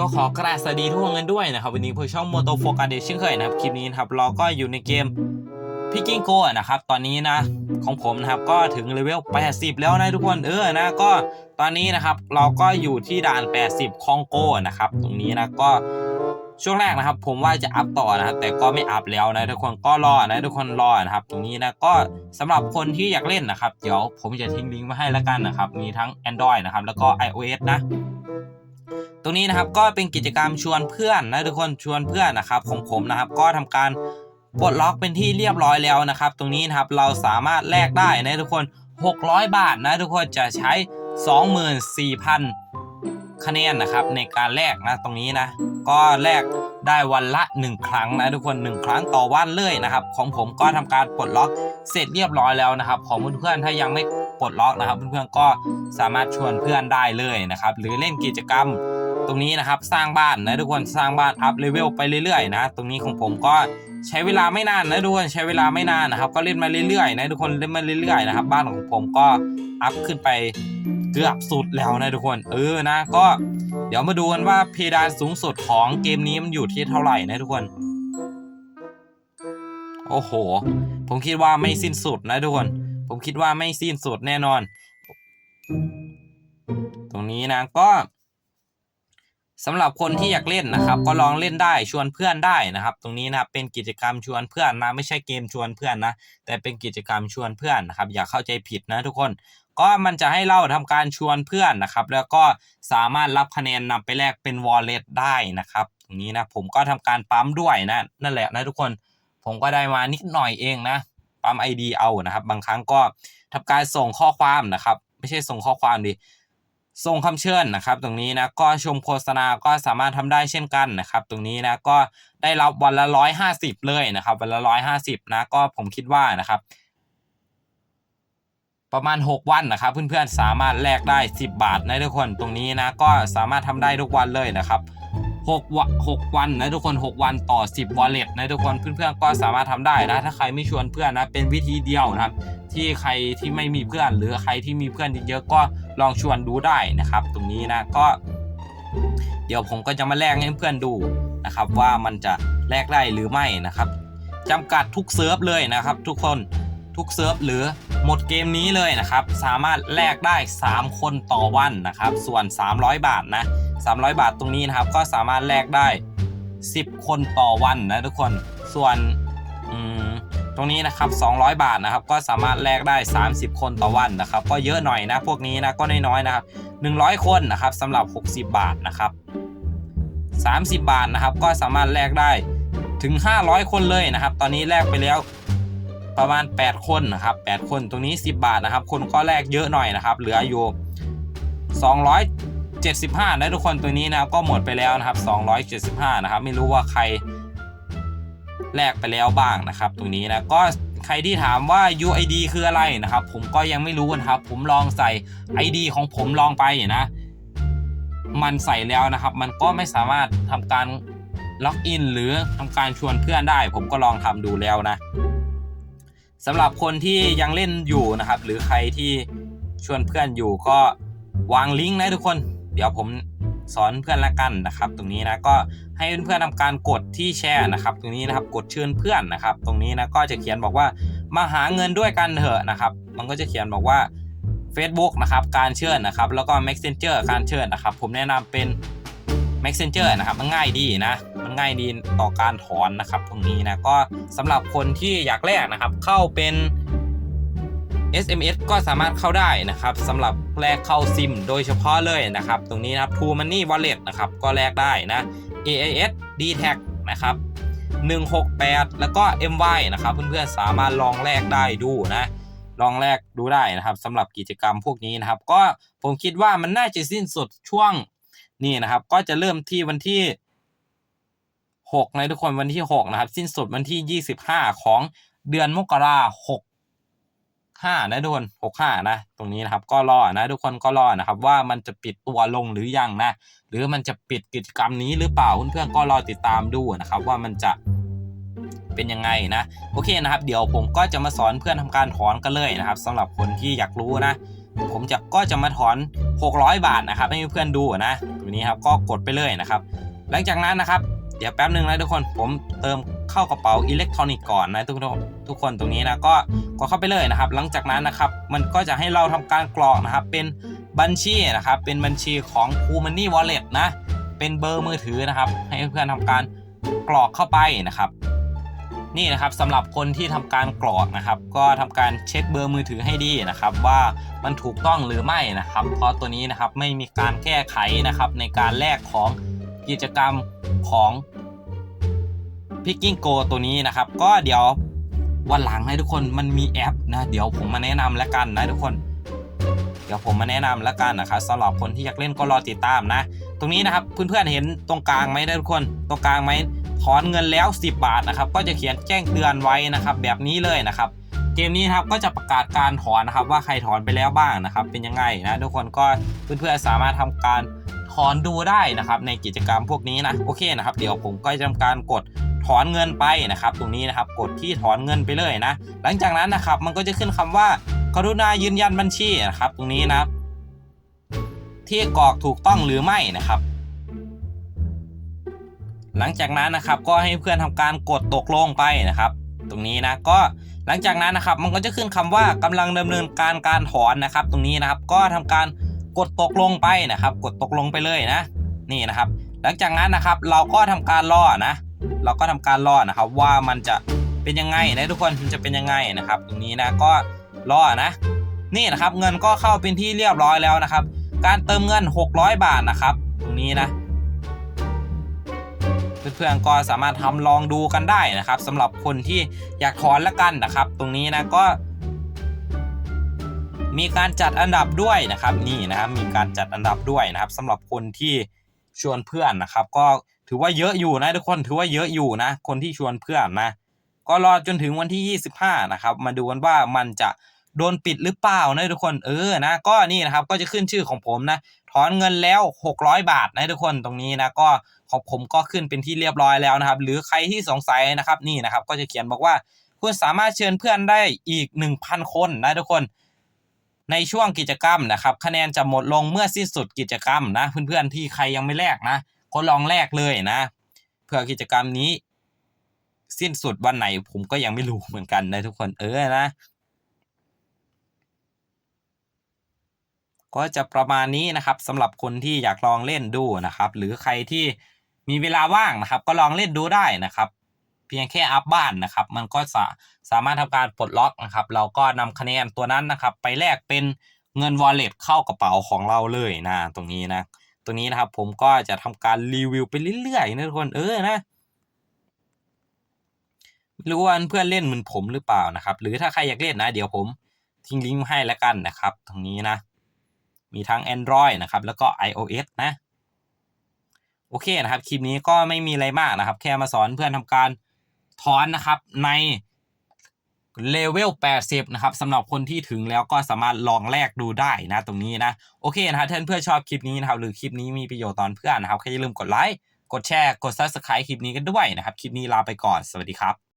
ก็ขอกราบสวัสดีทุกคนกันด้วยนะครับวันนี้ผมช่องโมโตโฟกัสเดชเช่นเคยนะครับคลิปนี้นะครับเราก็อยู่ในเกมพิกกิ้งโกนะครับตอนนี้นะของผมนะครับก็ถึงเลเวล 80 แล้วนะทุกคนเออนะก็ตอนนี้นะครับเราก็อยู่ที่ด่าน 80คองโกนะครับตรงนี้นะก็ช่วงแรกนะครับ ผมว่าจะอัพต่อนะครับแต่ก็ไม่อัพแล้วนะทุกคนก็รอนะทุกคนรอนะครับ ตรงนี้นะก็สำหรับคนที่อยากเล่นนะครับ เดี๋ยวผมจะทิ้งลิงก์มาให้แล้วกันนะครับ มีทั้ง Android นะครับแล้วก็ iOS นะ ตรงนี้นะครับก็เป็นกิจกรรมชวนเพื่อนนะทุกคนชวนเพื่อนนะครับของผมนะครับ ก็ทำการปลดล็อกเป็นที่เรียบร้อยแล้วนะครับ ตรงนี้นะครับเราสามารถแลกได้นะทุกคน 600 บาทนะทุกคนจะใช้ 24,000 คะแนนนะครับ ในการแลกนะตรงนี้นะ ก็แลกได้วันละ 1 ครั้งนะทุกคน 1 ครั้งต่อวันเลยนะครับ ของผมก็ทำการปลดล็อกเสร็จเรียบร้อยแล้วนะครับ ของเพื่อนๆถ้ายังไม่ปลดล็อกนะครับ เพื่อนๆก็สามารถชวนเพื่อนได้เลยนะครับ หรือเล่นกิจกรรม ตรงนี้นะครับสร้างบ้านนะทุกคนสร้างบ้านอัพเลเวลไปเรื่อยๆนะตรงนี้ของผมก็ใช้เวลาไม่นานนะทุกคนใช้เวลาไม่นานนะครับ ก็เล่นมาเรื่อยๆนะทุกคนเล่นมาเรื่อยๆนะครับ บ้านของผมก็อัพขึ้นไปเกือบสุดแล้วนะทุกคน เออนะก็เดี๋ยวมาดูกันว่าเพดานสูงสุดของเกมนี้มันอยู่ที่เท่าไหร่นะทุกคน โอ้โห ผมคิดว่าไม่สิ้นสุดนะทุกคน ผมคิดว่าไม่สิ้นสุดแน่นอน ตรงนี้นะก็ สำหรับคนที่อยากเล่นนะครับ ก็ลองเล่นได้ชวนเพื่อนได้นะครับ ตรงนี้นะครับเป็นกิจกรรมชวนเพื่อนนะไม่ใช่เกมชวนเพื่อนนะ แต่เป็นกิจกรรมชวนเพื่อนนะครับ อย่าเข้าใจผิดนะทุกคน ก็มันจะให้เราทำการชวนเพื่อนนะครับ แล้วก็สามารถรับคะแนนนำไปแลกเป็น wallet ได้นะครับตรงนี้นะผมก็ทำการปั๊มด้วยนะนั่นแหละนะทุกคน ผมก็ได้มานิดหน่อยเองนะปั๊ม ID เอานะครับ บางครั้งก็ทำการส่งข้อความนะครับ ไม่ใช่ส่งข้อความดิ ส่งคำเชิญนะครับ ตรงนี้นะก็ชมโฆษณาก็สามารถทำได้เช่นกันนะครับ ตรงนี้นะก็ได้รับวันละร้อยห้าสิบเลยนะครับ วันละร้อยห้าสิบนะก็ผมคิดว่านะครับประมาณ 6 วันนะครับ เพื่อนๆสามารถแลกได้ 10 บาทนะทุกคนตรงนี้นะก็สามารถทำได้ทุกวันเลยนะครับ6วัน6วันนะทุกคน 6 วันต่อ 10 wallet นะทุกคนเพื่อนๆก็สามารถทำได้นะถ้าใครไม่ชวนเพื่อนนะเป็นวิธีเดียวนะครับ ที่ใครที่ไม่มีเพื่อนหรือใครที่มีเพื่อนเยอะๆก็ ลองชวนดูได้นะครับ ตรงนี้นะก็ เดี๋ยวผมก็จะมาแลกให้เพื่อนดูนะครับ ว่ามันจะแลกได้หรือไม่นะครับจำกัดทุกเซิร์ฟเลยนะครับ ทุกคนทุกเซิร์ฟหรือหมดเกมนี้เลยนะครับ สามารถแลกได้ 3 คนต่อวันนะครับ ส่วน 300 บาทนะ 300 บาทตรงนี้นะครับ ก็สามารถแลกได้ 10 คนต่อวันนะทุกคนส่วน ตรงนี้นะครับ200 บาทนะครับก็สามารถแลกได้ 30 คนต่อวันนะครับ ก็เยอะหน่อยนะพวกนี้นะก็น้อยๆนะครับ100 คนนะครับสำหรับ 60 บาทนะครับ30 บาทนะครับ ก็สามารถแลกได้ถึง 500 คนเลยนะครับ ตอนนี้แลกไปแล้วประมาณ 8 คนนะครับ 8 คนตรงนี้ 10 บาทนะครับ คนก็แลกเยอะหน่อยนะครับ เหลืออยู่ 275 นะทุกคนตัวนี้นะครับก็หมดไปแล้วนะครับ 275 นะครับ ไม่รู้ว่าใคร แลกไปแล้วบ้างนะครับ ตรงนี้นะก็ใครที่ถามว่า UID คืออะไรนะครับ ผมก็ยังไม่รู้นะครับ ผมลองใส่ ID ของผมลองไปนะ มันใส่แล้วนะครับ มันก็ไม่สามารถทำการล็อกอินหรือทำการชวนเพื่อนได้ ผมก็ลองทำดูแล้วนะสำหรับคนที่ยังเล่นอยู่นะครับ หรือใครที่ชวนเพื่อนอยู่ก็วางลิงก์นะทุกคน เดี๋ยวผม สอนเพื่อนละกันนะครับ ตรงนี้นะก็ให้เพื่อนๆทำการกดที่แชร์นะครับ ตรงนี้นะครับกดเชิญเพื่อนนะครับ ตรงนี้นะก็จะเขียนบอกว่ามาหาเงินด้วยกันเถอะนะครับ มันก็จะเขียนบอกว่า Facebook นะครับการเชิญนะครับ แล้วก็ Messenger การเชิญนะครับ ผมแนะนำเป็น Messenger นะครับมันง่ายดีนะ มันง่ายดีต่อการถอนนะครับ ตรงนี้นะก็สำหรับคนที่อยากแลกนะครับ เข้าเป็น SMS ก็สามารถเข้าได้นะครับสำหรับแลกเข้าซิมโดยเฉพาะเลยนะครับ ตรงนี้นะครับ True Money Wallet นะครับก็แลกได้นะ AIS d t a g นะครับ168 แล้วก็ MY นะครับ เพื่อนๆสามารถลองแลกได้ดูนะลองแลกดูได้นะครับสำหรับกิจกรรมพวกนี้นะครับ ก็ผมคิดว่ามันน่าจะสิ้นสุดช่วงนี่นะครับ ก็จะเริ่มที่วันที่6นะทุกคนวันที่ 6 นะครับ สิ้นสุดวันที่ 25 ของเดือนมกราค ม65นะทุกคน65นะ ตรงนี้นะครับ ก็รอนะ ทุกคนก็รอนะครับ ว่ามันจะปิดตัวลงหรือยังนะ หรือมันจะปิดกิจกรรมนี้หรือเปล่าเพื่อนๆก็รอติดตามดูนะครับ ว่ามันจะเป็นยังไงนะ โอเคนะครับ เดี๋ยวผมก็จะมาสอนเพื่อนทำการถอนกันเลยนะครับสำหรับคนที่อยากรู้นะ ผมจะก็จะมาถอน 600 บาทนะครับ ให้เพื่อนดูนะตัวนี้ครับก็กดไปเลยนะครับ หลังจากนั้นนะครับเดี๋ยวแป๊บหนึ่งนะทุกคนผมเติม เข้ากระเป๋าอิเล็กทรอนิกส์ก่อนนะทุกทุกคนตรงนี้นะก็กดเข้าไปเลยนะครับ หลังจากนั้นนะครับมันก็จะให้เราทำการกรอกนะครับ เป็นบัญชีนะครับ เป็นบัญชีของ c o o m o n e y Wallet นะ เป็นเบอร์มือถือนะครับ ให้เพื่อนๆทำการกรอกเข้าไปนะครับ นี่นะครับสำหรับคนที่ทำการกรอกนะครับ ก็ทำการเช็คเบอร์มือถือให้ดีนะครับ ว่ามันถูกต้องหรือไม่นะครับ เพราะตัวนี้นะครับไม่มีการแก้ไขนะครับในการแลกของกิจกรรมของ Picking Go ตัวนี้นะครับ ก็เดี๋ยววันหลังนะทุกคนมันมีแอปนะ เดี๋ยวผมมาแนะนำแล้วกันนะทุกคน เดี๋ยวผมมาแนะนำแล้วกันนะครับสำหรับคนที่อยากเล่นก็รอติดตามนะ ตรงนี้นะครับเพื่อนๆเห็นตรงกลางไหมนะทุกคนตรงกลางไหมถอนเงินแล้ว 10 บาทนะครับ ก็จะเขียนแจ้งเตือนไว้นะครับ แบบนี้เลยนะครับ เกมนี้ครับก็จะประกาศการถอนนะครับ ว่าใครถอนไปแล้วบ้างนะครับ เป็นยังไงนะทุกคนก็เพื่อนๆสามารถทำการถอนดูได้นะครับ ในกิจกรรมพวกนี้นะโอเคนะครับ เดี๋ยวผมก็จะทำการกด อนเงินไปนะครับตรงนี้นะครับกดที่ถอนเงินไปเลยนะ หลังจากนั้นนะครับมันก็จะขึ้นคำว่า กรุณายืนยันบัญชีนะครับตรงนี้นะครับที่กรอกถูกต้องหรือไม่นะครับ หลังจากนั้นนะครับก็ให้เพื่อนทำการกดตกลงไปนะครับ ตรงนี้นะก็หลังจากนั้นนะครับมันก็จะขึ้นคำว่ากำลังดำเนินการการถอนนะครับ ตรงนี้นะครับก็ทำการกดตกลงไปนะครับ กดตกลงไปเลยนะ นี่นะครับ หลังจากนั้นนะครับเราก็ทำการรอนะ เราก็ทำการรอนะครับ ว่ามันจะเป็นยังไงนะทุกคนมันจะเป็นยังไงนะครับ ตรงนี้นะก็รอนะนี่นะครับเงินก็เข้าเป็นที่เรียบร้อยแล้วนะครับ การเติมเงิน 600 บาทนะครับ ตรงนี้นะเพื่อนๆก็สามารถทำลองดูกันได้นะครับสำหรับคนที่อยากถอนละกันนะครับ ตรงนี้นะก็ มีการจัดอันดับด้วยนะครับ นี่นะครับมีการจัดอันดับด้วยนะครับสำหรับคนที่ชวนเพื่อนนะครับ ก็ ถือว่าเยอะอยู่นะทุกคนถือว่าเยอะอยู่นะ คนที่ชวนเพื่อนนะ ก็รอจนถึงวันที่ 25 นะครับ มาดูกันว่ามันจะโดนปิดหรือเปล่านะทุกคนเออนะก็นี่นะครับก็จะขึ้นชื่อของผมนะถอนเงินแล้ว 600 บาทนะทุกคนตรงนี้นะก็ของผมก็ขึ้นเป็นที่เรียบร้อยแล้วนะครับ หรือใครที่สงสัยนะครับนี่นะครับ ก็จะเขียนบอกว่า คุณสามารถเชิญเพื่อนได้อีก 1,000 คนนะทุกคน ในช่วงกิจกรรมนะครับ คะแนนจะหมดลงเมื่อสิ้นสุดกิจกรรมนะ เพื่อนๆที่ใครยังไม่แลกนะ ก็ลองแลกเลยนะ เพื่อกิจกรรมนี้ สิ้นสุดวันไหนผมก็ยังไม่รู้เหมือนกันนะทุกคนเออนะ ก็จะประมาณนี้นะครับสำหรับคนที่อยากลองเล่นดูนะครับ หรือใครที่มีเวลาว่างนะครับ ก็ลองเล่นดูได้นะครับ เพียงแค่อัพบ้านนะครับ มันก็สาสามารถทำการปลดล็อกนะครับ เราก็นำคะแนนตัวนั้นนะครับ ไปแลกเป็นเงิน wallet เข้ากระเป๋าของเราเลยนะ ตรงนี้นะ ตรงนี้นะครับ ผมก็จะทำการรีวิวไปเรื่อยๆนะทุกคนเออนะไม่รู้ว่าเพื่อนเล่นเหมือนผมหรือเปล่านะครับ หรือถ้าใครอยากเล่นนะ เดี๋ยวผมทิ้งลิงก์ให้แล้วกันนะครับ ตรงนี้นะ มีทั้ง Android นะครับ แล้วก็ iOS นะ โอเคนะครับ คลิปนี้ก็ไม่มีอะไรมากนะครับ แค่มาสอนเพื่อนทำการถอนนะครับใน เลเวล 80 นะครับสำหรับคนที่ถึงแล้วก็สามารถลองแลกดูได้นะตรงนี้นะ โอเคนะครับท่าเพื่อนชอบคลิปนี้นะครับ หรือคลิปนี้มีประโยชน์ตอนเพื่อนนะครับก็อย่าลืมกดไลค์ กดแชร์ กด Subscribe คลิปนี้กันด้วยนะครับ คลิปนี้ลาไปก่อน สวัสดีครับ